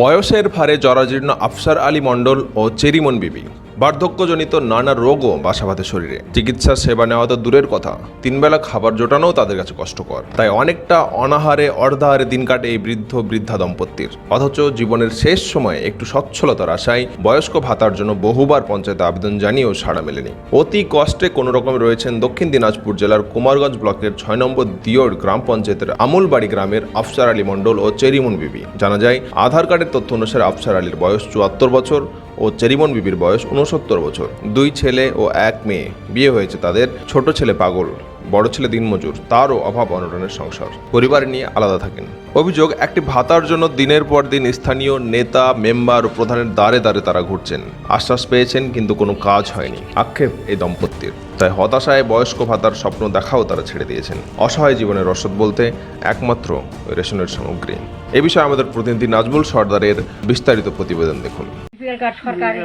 বয়সের ভারে জরাজীর্ণ আফসার আলী মণ্ডল ও চেরিমন বিবি। বার্ধক্যজনিত নানা রোগও বাসা বাঁধে শরীরে। চিকিৎসা সেবা নেওয়া তো দূরের কথা। তিনবেলা খাবার জোটানোও তাদের কাছে কষ্টকর। তাই অনেকটা অনাহারে অর্ধাহারে দিন কাটে এই বৃদ্ধ বৃদ্ধা দম্পতির। অথচ জীবনের শেষ সময়ে একটু সচ্ছলতার আশায় বয়স্ক ভাতার জন্য বহুবার পঞ্চায়েতে আবেদন জানিয়েও সাড়া মেলেনি। অতি কষ্টে কোনো রকমে রয়েছেন দক্ষিণ দিনাজপুর জেলার কুমারগঞ্জ ব্লকের ছয় নম্বর দিওর গ্রাম পঞ্চায়েতের আমুলবাড়ি গ্রামের আফসার আলী মণ্ডল ও চেরিমুন বিবি। জানা যায়, আধার কার্ডের তথ্য অনুসারে আফসার আলীর বয়স চুয়াত্তর বছর। ও চেরিমন বিবির বয়স উনসত্তর বছর। দুই ছেলে ও এক মেয়ে। বিয়ে হয়েছে তাদের ছোট ছেলে পাগল, বড় ছেলে দিনমজুর। তারও অভাব অনটনের সংসার। পরিবার নিয়ে আলাদা থাকেন। অভিযোগ, একটি ভাতার জন্য দিনের পর দিন স্থানীয় নেতা, মেম্বার ও প্রধানের দ্বারে দ্বারে তারা ঘুরছেন। আশ্বাস পেয়েছেন, কিন্তু কোনো কাজ হয়নি। আক্ষেপ এই দম্পতির। তাই হতাশায় বয়স্ক ভাতার স্বপ্ন দেখাও তারা ছেড়ে দিয়েছেন। অসহায় জীবনের রসদ বলতে একমাত্র রেশনের সামগ্রী। এ বিষয়ে আমাদের প্রতিনিধি নাজমুল সর্দারের বিস্তারিত প্রতিবেদন দেখুন। বিপিএল কার্ড সরকারি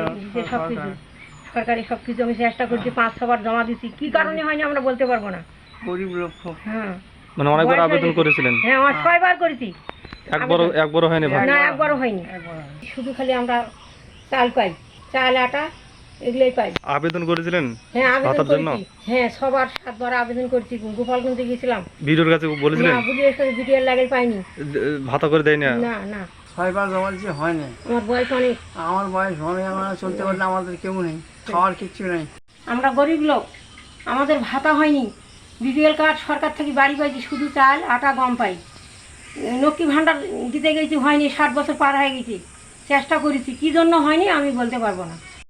সব কিছু সরকারি সব কিছু আমি চেষ্টা করছি পাঁচ ছবার জমা দিচ্ছি কি কারণে হয়নি আমরা বলতে পারব না। গরিব লোক। হ্যাঁ। মানে অনেকবার আবেদন করেছিলেন? হ্যাঁ আমার ছয়বার করেছি। একবারও একবারও হয়নি ভাত না একবারও হয়নি। শুধু খালি আমরা চাল পাই। চাল আটা এগুলোই পাই। আবেদন করেছিলেন? হ্যাঁ আবেদন জন্য? হ্যাঁ সবার সাতবার আবেদন করেছি। গোপালগঞ্জে গেছিলাম ভিডিওর কাছে বলেছিলেন? না বুঝিয়ে বিডিএল লাগে পাইনি। ভাতা করে দেয় না না না। ছয়বার জমা হয় হয়নি। আমার বয়স অনেক। আমার বয়স অনেক আমরা চলতে পারলে আমাদের কেউ নেই খাওয়ার কিচ্ছু নেই। আমরা গরিব লোক আমাদের ভাতা হয়নি। বিপিএল কার্ড সরকার থেকে বাড়ি পাইছি শুধু চাল আটা গম পাই। লক্ষ্মী ভাণ্ডার দিতে গেছি হয়নি ষাট বছর পার হয়ে গেছি। চেষ্টা করেছি কি জন্য হয়নি আমি বলতে পারব না।